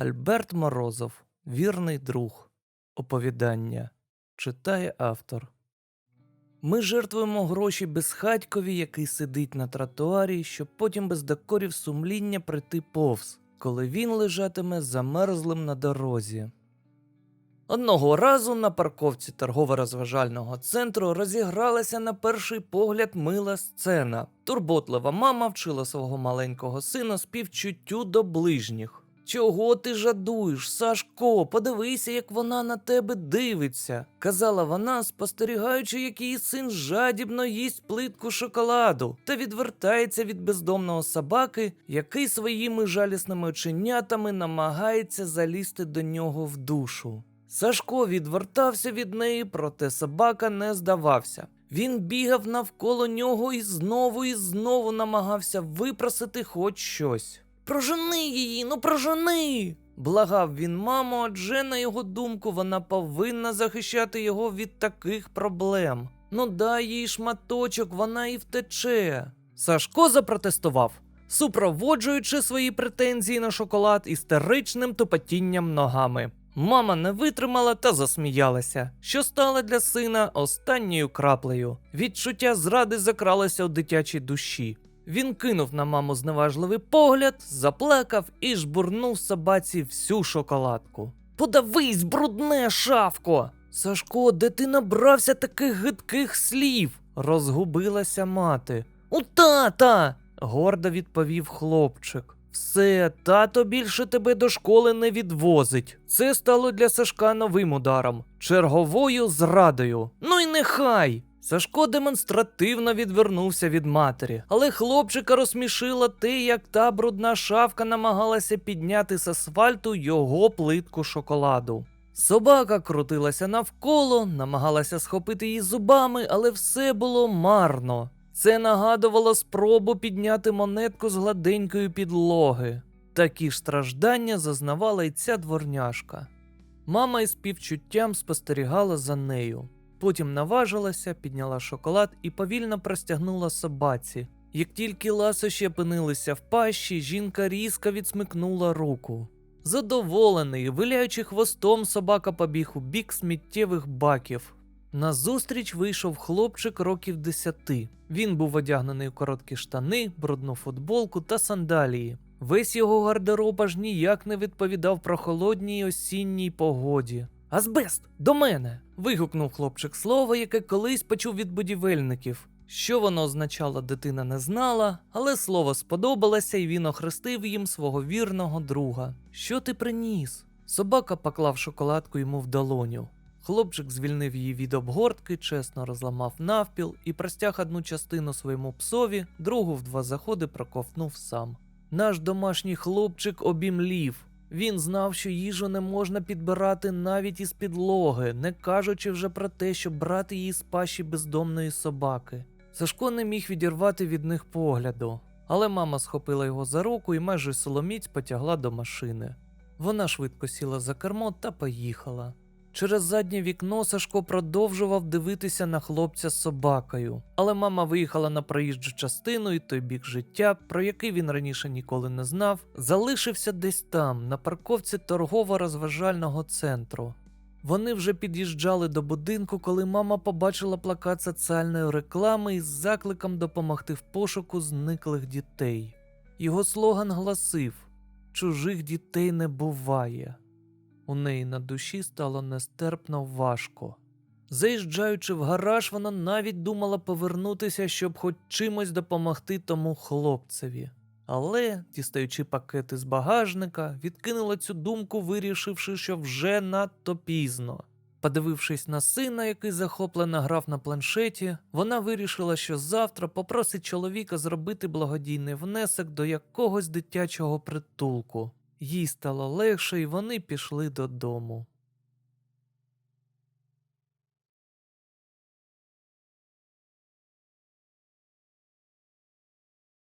Альберт Морозов, Вірний друг. Оповідання. Читає автор. Ми жертвуємо гроші безхатькові, який сидить на тротуарі, щоб потім без докорів сумління прийти повз, коли він лежатиме замерзлим на дорозі. Одного разу на парковці торгово-розважального центру розігралася на перший погляд мила сцена. Турботлива мама вчила свого маленького сина співчуттю до ближніх. Чого ти жадуєш, Сашко? Подивися, як вона на тебе дивиться, казала вона, спостерігаючи, як її син жадібно їсть плитку шоколаду та відвертається від бездомного собаки, який своїми жалісними оченятами намагається залізти до нього в душу. Сашко відвертався від неї, проте собака не здавався. Він бігав навколо нього і знову і знову намагався випросити хоч щось. Прожени її, ну прожени. Благав він маму, адже на його думку вона повинна захищати його від таких проблем. Ну дай їй шматочок, вона і втече. Сашко запротестував, супроводжуючи свої претензії на шоколад істеричним тупотінням ногами. Мама не витримала та засміялася, що стало для сина останньою краплею. Відчуття зради закралося у дитячій душі. Він кинув на маму зневажливий погляд, заплакав і жбурнув собаці всю шоколадку. Подавись, брудне шавко! Сашко, де ти набрався таких гидких слів? розгубилася мати. У тата. гордо відповів хлопчик. Все, тато більше тебе до школи не відвозить. Це стало для Сашка новим ударом, черговою зрадою. Ну й нехай. Сашко демонстративно відвернувся від матері, але хлопчика розсмішило те, як та брудна шавка намагалася підняти з асфальту його плитку шоколаду. Собака крутилася навколо, намагалася схопити її зубами, але все було марно. Це нагадувало спробу підняти монетку з гладенької підлоги. Такі ж страждання зазнавала й ця дворняжка. Мама із співчуттям спостерігала за нею. Потім наважилася, підняла шоколад і повільно простягнула собаці. Як тільки ласощі опинилися в пащі, жінка різко відсмикнула руку. Задоволений, виляючи хвостом, собака побіг у бік сміттєвих баків. Назустріч вийшов хлопчик років десяти. Він був одягнений у короткі штани, брудну футболку та сандалії. Весь його гардероб аж ніяк не відповідав прохолодній осінній погоді. Азбест, до мене. вигукнув хлопчик слово, яке колись почув від будівельників. Що воно означало, дитина не знала, але слово сподобалося, і він охрестив їм свого вірного друга. Що ти приніс? Собака поклав шоколадку йому в долоню. Хлопчик звільнив її від обгортки, чесно розламав навпіл і простяг одну частину своєму псові, другу в два заходи проковтнув сам. Наш домашній хлопчик обімлів. Він знав, що їжу не можна підбирати навіть із підлоги, не кажучи вже про те, щоб брати її з пащі бездомної собаки. Сашко не міг відірвати від них погляду, але мама схопила його за руку і майже соломіць потягла до машини. Вона швидко сіла за кермо та поїхала. Через заднє вікно Сашко продовжував дивитися на хлопця з собакою, але мама виїхала на проїжджу частину, і той бік життя, про який він раніше ніколи не знав, залишився десь там, на парковці торгово-розважального центру. Вони вже під'їжджали до будинку, коли мама побачила плакат соціальної реклами із закликом допомогти в пошуку зниклих дітей. Його слоган гласив: Чужих дітей не буває. У неї на душі стало нестерпно важко. Заїжджаючи в гараж, вона навіть думала повернутися, щоб хоч чимось допомогти тому хлопцеві. Але, дістаючи пакети з багажника, відкинула цю думку, вирішивши, що вже надто пізно. Подивившись на сина, який захоплено грав на планшеті, вона вирішила, що завтра попросить чоловіка зробити благодійний внесок до якогось дитячого притулку. Їй стало легше, і вони пішли додому.